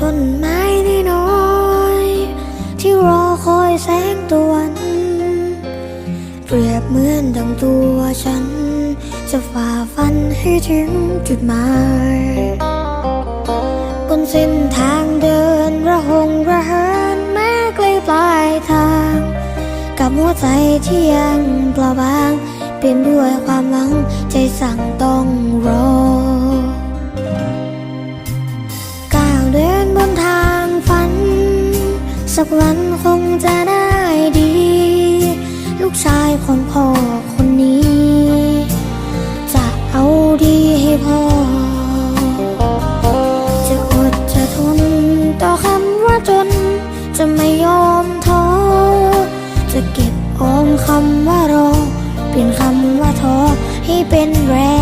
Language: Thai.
ต้นไม้น้อยที่รอคอยแสงตะวัน เปรียบเหมือนดังตัวฉัน จะฝ่าฟันให้ถึงจุดหมายบนเส้นทางเดินระหงระเหินแม้ไกลปลายทาง กับหัวใจที่ยังเปล่าบาง เป็นด้วยความหวังใจสั่งต้องรอ สักวันคงจะได้ดี ลูกชายของพ่อคนนี้ จะเอาดีให้พ่อ จะอดจะทนต่อคำว่าจน จะไม่ยอมท้อ จะเก็บออมคำว่ารอ เปลี่ยนคำว่าท้อให้เป็นแรง